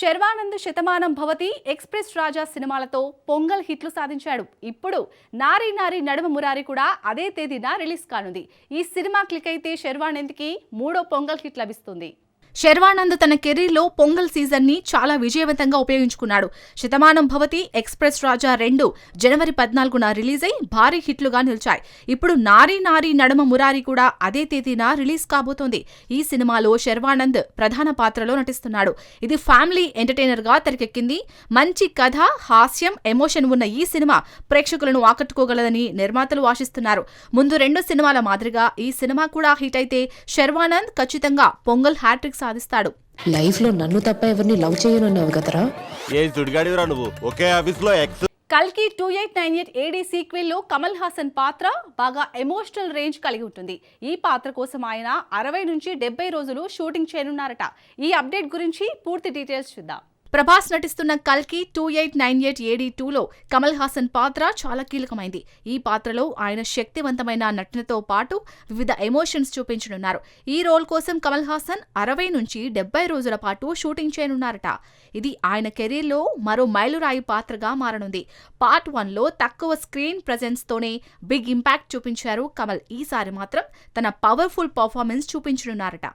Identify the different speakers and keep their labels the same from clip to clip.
Speaker 1: Sharwanand Shatamanam Bhavati express రాజా సినిమాలతో పొంగల్ హిట్లు సాధించాడు. ఇప్పుడు నారీ నారీ నడుమ మురారి కూడా అదే తేదీన రిలీజ్ కానుంది. ఈ సినిమా క్లిక్ అయితే శర్వానంద్కి మూడో పొంగల్ హిట్ లభిస్తుంది. శర్వానంద్ తన కెరీర్లో పొంగల్ సీజన్ని చాలా విజయవంతంగా ఉపయోగించుకున్నాడు. శతమానం భవతి ఎక్స్ప్రెస్ రాజా రెండు జనవరి పద్నాలుగున రిలీజ్ అయి భారీ హిట్లుగా నిలిచాయి. ఇప్పుడు నారీ నారీ నడుమ మురారి కూడా అదే తేదీన రిలీజ్ కాబోతోంది. ఈ సినిమాలో శర్వానంద్ ప్రధాన పాత్రలో నటిస్తున్నాడు. ఇది ఫ్యామిలీ ఎంటర్టైనర్గా తెరకెక్కింది. మంచి కథ హాస్యం ఎమోషన్ ఉన్న ఈ సినిమా ప్రేక్షకులను ఆకట్టుకోగలదని నిర్మాతలు ఆశిస్తున్నారు. ముందు రెండు సినిమాల మాదిరిగా ఈ సినిమా కూడా హిట్ అయితే శర్వానంద్ ఖచ్చితంగా పొంగల్ హ్యాట్రిక్స్ సాధిస్తాడు.
Speaker 2: లైఫ్లో నన్ను తప్ప ఎవరిని లవ్ చేయనన్నావు కదరా?
Speaker 3: ఏ సుడిగాడివిరా నువ్వు. ఒకే ఆఫీస్లో ఎక్స్
Speaker 1: కల్కి two eight nine eight AD సీక్వెల్లో Kamal Haasan పాత్ర బాగా ఎమోషనల్ రేంజ్ కలిగి ఉంటుంది. ఈ పాత్ర కోసం ఆయన అరవై నుంచి డెబ్బై రోజులు షూటింగ్ చేయనున్నారట. ఈ అప్డేట్ గురించి పూర్తి డీటెయిల్స్ చూద్దాం. ప్రభాస్ నటిస్తున్న కల్కి two eight nine eight AD టూలో కమల్ హాసన్ పాత్ర చాలా కీలకమైంది. ఈ పాత్రలో ఆయన శక్తివంతమైన నటనతో పాటు వివిధ ఎమోషన్స్ చూపించనున్నారు. ఈ రోల్ కోసం కమల్ హాసన్ అరవై నుంచి డెబ్బై రోజుల పాటు షూటింగ్ చేయనున్నారట. ఇది ఆయన కెరీర్లో మరో మైలురాయి పాత్రగా మారనుంది. పార్ట్ వన్లో తక్కువ స్క్రీన్ ప్రజెన్స్తోనే బిగ్ ఇంపాక్ట్ చూపించారు కమల్. ఈసారి మాత్రం తన పవర్ఫుల్ పర్ఫార్మెన్స్ చూపించనున్నారట.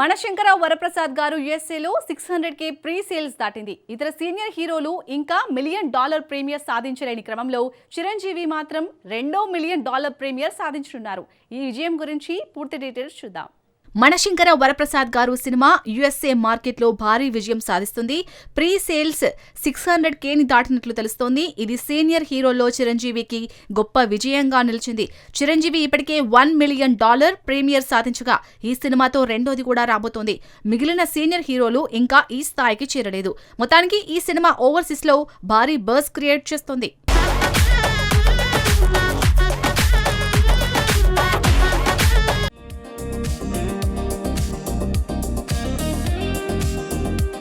Speaker 1: మనశంకర వరప్రసాద్ గారు యుఎస్ఏలో six hundred K pre sales దాటింది. ఇతర సీనియర్ హీరోలు ఇంకా మిలియన్ డాలర్ ప్రీమియర్ సాధించలేని క్రమంలో చిరంజీవి మాత్రం రెండో మిలియన్ డాలర్ ప్రీమియర్ సాధించనున్నారు. ఈ విజయం గురించి పూర్తి డీటెయిల్స్ చూద్దాం. మనశంకర వరప్రసాద్ గారు సినిమా యుఎస్ఏ మార్కెట్లో భారీ విజయం సాధిస్తుంది. ప్రీ సేల్స్ సిక్స్ హండ్రెడ్ కేని దాటినట్లు తెలుస్తోంది. ఇది సీనియర్ హీరోలో చిరంజీవికి గొప్ప విజయంగా నిలిచింది. చిరంజీవి ఇప్పటికే వన్ మిలియన్ డాలర్ ప్రీమియర్ సాధించగా ఈ సినిమాతో రెండోది కూడా రాబోతోంది. మిగిలిన సీనియర్ హీరోలు ఇంకా ఈ స్థాయికి చేరలేదు. మొత్తానికి ఈ సినిమా ఓవర్సీస్లో భారీ బర్స్ క్రియేట్ చేస్తోంది.